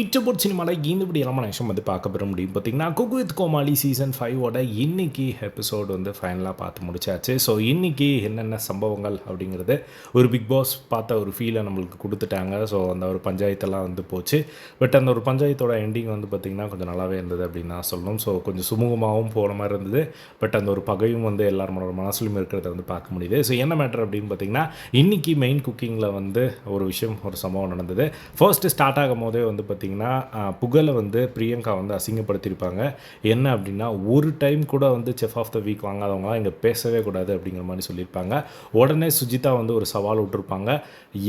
இச்சபோட் சினிமாவில் இந்தபடி எல்லாமே விஷயம் வந்து பார்க்க பெற முடியும் பார்த்தீங்கன்னா குக் வித் கோமாளி சீசன் ஃபைவோட இன்றைக்கி எபிசோடு வந்து ஃபைனலாக பார்த்து முடிச்சாச்சு ஸோ இன்றைக்கி என்னென்ன சம்பவங்கள் அப்படிங்கிறது ஒரு பிக் பாஸ் பார்த்த ஒரு ஃபீலை நம்மளுக்கு கொடுத்துட்டாங்க ஸோ அந்த ஒரு பஞ்சாயத்தெல்லாம் வந்து போச்சு. பட் அந்த ஒரு பஞ்சாயத்தோட எண்டிங் வந்து பார்த்திங்கன்னா கொஞ்சம் நல்லாவே இருந்தது அப்படின்னு தான் சொல்லணும். ஸோ கொஞ்சம் சுமூகமாகவும் போன மாதிரி இருந்தது. பட் அந்த ஒரு பகையும் வந்து எல்லாரோட மனசுலையும் இருக்கிறத வந்து பார்க்க முடியுது. ஸோ என்ன மேட்டர் அப்படின்னு பார்த்தீங்கன்னா இன்றைக்கி மெயின் குக்கிங்கில் வந்து ஒரு விஷயம் ஒரு சம்பவம் நடந்தது. ஃபர்ஸ்ட்டு ஸ்டார்ட் ஆகும் போதே வந்து பார்த்திங்கன்னா புகழை வந்து பிரியங்கா வந்து அசிங்கப்படுத்தியிருப்பாங்க. என்ன அப்படின்னா ஒரு டைம் கூட வந்து செஃப் ஆஃப் த வீக் வாங்காதவங்களாம் இங்கே பேசவே கூடாது அப்படிங்கிற மாதிரி சொல்லியிருப்பாங்க. உடனே சுஜிதா வந்து ஒரு சவால் விட்டுருப்பாங்க.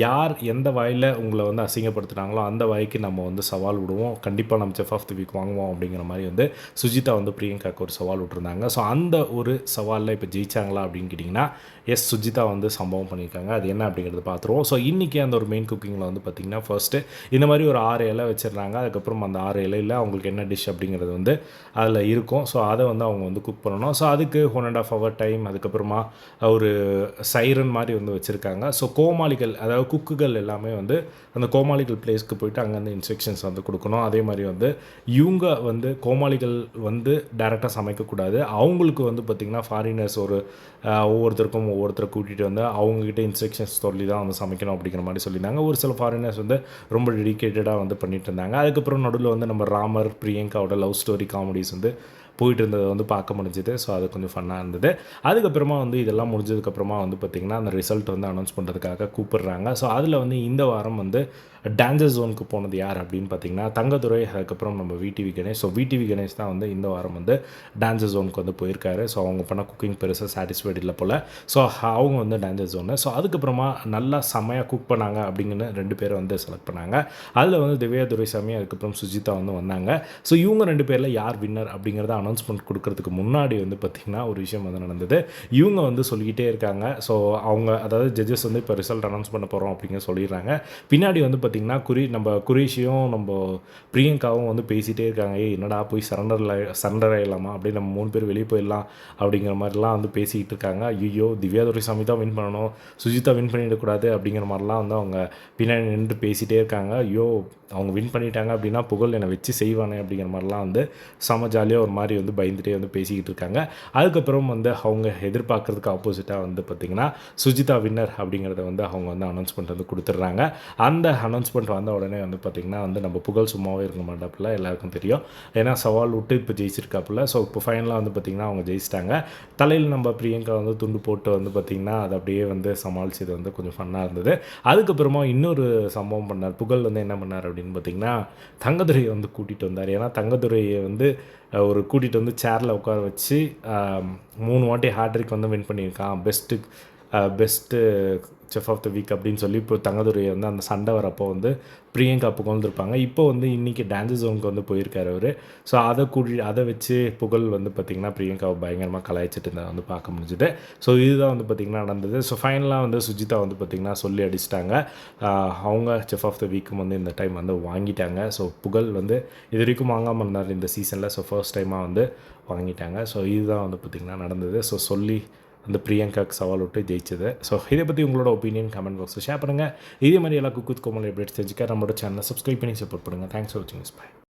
யார் எந்த வாயில் உங்களை வந்து அசிங்கப்படுத்துனாங்களோ அந்த வாய்க்கு நம்ம வந்து சவால் விடுவோம். கண்டிப்பாக நம்ம செஃப் ஆஃப் த வீக் வாங்குவோம் அப்படிங்கிற மாதிரி வந்து சுஜிதா வந்து பிரியங்காவுக்கு ஒரு சவால் விட்டுருந்தாங்க. ஸோ அந்த ஒரு சவாலில் இப்போ ஜெயிச்சாங்களா அப்படின்னு கேட்டிங்கன்னா எஸ் சுஜிதா வந்து சம்பவம் பண்ணியிருக்காங்க. அது என்ன அப்படிங்கிறது பார்த்துருவோம் ஸோ இன்றைக்கி அந்த ஒரு மெயின் குக்கிங்கில் வந்து பார்த்திங்கன்னா ஃபர்ஸ்ட்டு இந்த மாதிரி ஒரு ஆறு இலை வச்சிடுறாங்க அதுக்கப்புறம் அந்த ஆறு இலையில் அவங்களுக்கு என்ன டிஷ் அப்படிங்கிறது வந்து அதில் இருக்கும். ஸோ அதை வந்து அவங்க வந்து குக் பண்ணணும். ஸோ அதுக்கு one and half hour time அதுக்கப்புறமா ஒரு சைரன் மாதிரி வந்து வச்சுருக்காங்க. ஸோ கோமாளிகள் அதாவது குக்குகள் எல்லாமே வந்து அந்த கோமாளிகள் பிளேஸ்க்கு போயிட்டு அங்கேருந்து இன்ஸ்ட்ரக்ஷன்ஸ் வந்து கொடுக்கணும். அதே மாதிரி வந்து இவங்க வந்து கோமாளிகள் வந்து டேரெக்டாக சமைக்கக்கூடாது. அவங்களுக்கு வந்து பார்த்திங்கன்னா ஃபாரினர்ஸ் ஒரு ஒவ்வொருத்தருக்கும் ஒவ்வொருத்தரை கூட்டிகிட்டு வந்து அவங்கக்கிட்ட இன்ஸ்ட்ரக்ஷன்ஸ் சொல்லி தான் வந்து சமைக்கணும் அப்படிங்கிற மாதிரி சொல்லியிருந்தாங்க. ஒரு சில ஃபாரினர்ஸ் வந்து ரொம்ப டெடிக்கேட்டடாக வந்து பண்ணிட்டு இருந்தாங்க அதுக்கப்புறம் நடுவில் வந்து நம்ம ராமர் பிரியங்காவோட லவ் ஸ்டோரி காமெடிஸ் வந்து போயிட்டு இருந்ததை வந்து பார்க்க முடிஞ்சுது. ஸோ அது கொஞ்சம் ஃபன்னாக இருந்தது. அதுக்கப்புறமா வந்து இதெல்லாம் முடிஞ்சதுக்கப்புறமா வந்து பார்த்திங்கன்னா அந்த ரிசல்ட் வந்து அனௌன்ஸ் பண்ணுறதுக்காக கூப்பிடுறாங்க. ஸோ அதில் வந்து இந்த வாரம் வந்து டான்சர் ஜோனுக்கு போனது யார் அப்படின்னு பார்த்தீங்கன்னா தங்கதுரை அதுக்கப்புறம் நம்ம VTV Ganesh. So VTV Ganesh தான் வந்து இந்த வாரம் வந்து டான்சர் ஜோனுக்கு வந்து போயிருக்காரு. ஸோ அவங்க பண்ண குக்கிங் பெருசாக சாட்டிஸ்ஃபைட் இல்லை போல். ஸோ அவங்க வந்து டான்சர் ஜோனு ஸோ அதுக்கப்புறமா நல்லா செம்மையாக குக் பண்ணாங்க அப்படிங்கன்னு ரெண்டு பேரை வந்து செலக்ட் பண்ணாங்க. அதில் வந்து திவ்யா துரைசாமி அதுக்கப்புறம் சுஜிதா வந்து வந்தாங்க. ஸோ இவங்க ரெண்டு பேரில் யார் வின்னர் அப்படிங்கிறத அனௌன்ஸ்மெண்ட் கொடுக்கறதுக்கு முன்னாடி வந்து பார்த்திங்கன்னா ஒரு விஷயம் வந்து நடந்தது. இவங்க வந்து சொல்லிக்கிட்டே இருக்காங்க. ஸோ அவங்க அதாவது ஜட்ஜஸ் வந்து இப்போ ரிசல்ட் அனௌன்ஸ் பண்ண போகிறோம் அப்படிங்கிற சொல்லிடுறாங்க. பின்னாடி வந்து பார்த்திங்கன்னா குறி நம்ம குரேஷியும் நம்ம பிரியங்காவும் வந்து பேசிகிட்டே இருக்காங்க. ஏய் என்னடா போய் சரண்டரில் சரண்டர் ஆகிடலாமா அப்படியே நம்ம மூணு பேர் வெளியே போயிடலாம் அப்படிங்கிற மாதிரிலாம் வந்து பேசிக்கிட்டு இருக்காங்க. ஐயோ திவ்யா துரைசாமி தான் வின் பண்ணணும். சுஜிதா வின் பண்ணிடக்கூடாது அப்படிங்கிற மாதிரிலாம் வந்து அவங்க பின்னாடி நின்று பேசிகிட்டே இருக்காங்க. ஐயோ அவங்க வின் பண்ணிட்டாங்க அப்படின்னா புகழ் என்னை வச்சு செய்வானே அப்படிங்கிற மாதிரிலாம் வந்து செம ஜாலியாக ஒரு மாதிரி வந்து பயந்துட்டே வந்து பேசிக்கிட்டு இருக்காங்க. அதுக்கப்புறம் வந்து அவங்க எதிர்பார்க்கறதுக்கு ஆப்போசிட்டாக வந்து பார்த்திங்கன்னா சுஜிதா வின்னர் அப்படிங்கிறத வந்து அவங்க வந்து அனௌன்ஸ்மெண்ட் வந்து கொடுத்துட்றாங்க. அந்த அனௌன்ஸ்மெண்ட் வந்த உடனே வந்து பார்த்திங்கன்னா வந்து நம்ம புகழ் சும்மாவே இருக்க மாட்டாப்புல எல்லாருக்கும் தெரியும். ஏன்னா சவால் விட்டு இப்போ ஜெயிச்சிருக்காப்புல. ஸோ இப்போ ஃபைனலாக வந்து பார்த்திங்கன்னா அவங்க ஜெயிச்சிட்டாங்க. தலையில் நம்ம பிரியங்கா வந்து துண்டு போட்டு வந்து பார்த்திங்கன்னா அது அப்படியே வந்து சமாளிச்சது வந்து கொஞ்சம் ஃபன்னாக இருந்தது. அதுக்கப்புறமா இன்னொரு சம்பவம் பண்ணார். புகழ் வந்து என்ன பண்ணார் அப்படின்னு பார்த்தீங்கன்னா தங்கதுரையை வந்து கூட்டிகிட்டு வந்தார். ஏன்னா தங்கதுரையை வந்து ஒரு கூட்டிகிட்டு வந்து சேரில் உட்கார வச்சு மூணு வாட்டி ஹேட்ரிக் வந்து வின் பண்ணியிருக்கான். Best best chef of the week அப்படின்னு சொல்லி இப்போ தங்கதுரை வந்து அந்த சண்டை வரப்போ வந்து பிரியங்கா புகழ்ந்துருப்பாங்க இப்போ வந்து இன்றைக்கி டான்ஸ் ஜோனுக்கு வந்து போயிருக்காரு அவர். ஸோ அதை கூடி அதை வச்சு புகழ் வந்து பார்த்திங்கன்னா பிரியங்காவை பயங்கரமாக கலாய்ச்சிட்டு இருந்தால் வந்து பார்க்க முடிஞ்சுது. ஸோ இதுதான் வந்து பார்த்திங்கன்னா நடந்தது. ஸோ ஃபைனலாக வந்து சுஜிதா வந்து பார்த்திங்கன்னா சொல்லி அடிச்சிட்டாங்க. அவங்க செஃப் ஆஃப் த வீக்கும் வந்து இந்த டைம் வந்து வாங்கிட்டாங்க. ஸோ புகழ் வந்து இது வரைக்கும் வாங்காமல் இருந்தார் இந்த சீசனில் ஸோ ஃபர்ஸ்ட் டைமாக வந்து வாங்கிட்டாங்க. ஸோ இதுதான் வந்து பார்த்திங்கன்னா நடந்தது. ஸோ சொல்லி அந்த பிரியங்காக்கு சவால் விட்டு ஜெயிச்சது. ஸோ இதை பற்றி உங்களோட ஒப்பீனியன் கமெண்ட் பாக்ஸில் ஷேர் பண்ணுங்கள் இதே மாதிரி எல்லா குக்குத் கோமல் எப்படி தெரிஞ்சுக்க நம்மளோட சேனலை சப்ஸ்கிரைப் பண்ணி சப்போர்ட் பண்ணுங்கள் தேங்க்ஸ் ஃபார் வாட்சிங் பை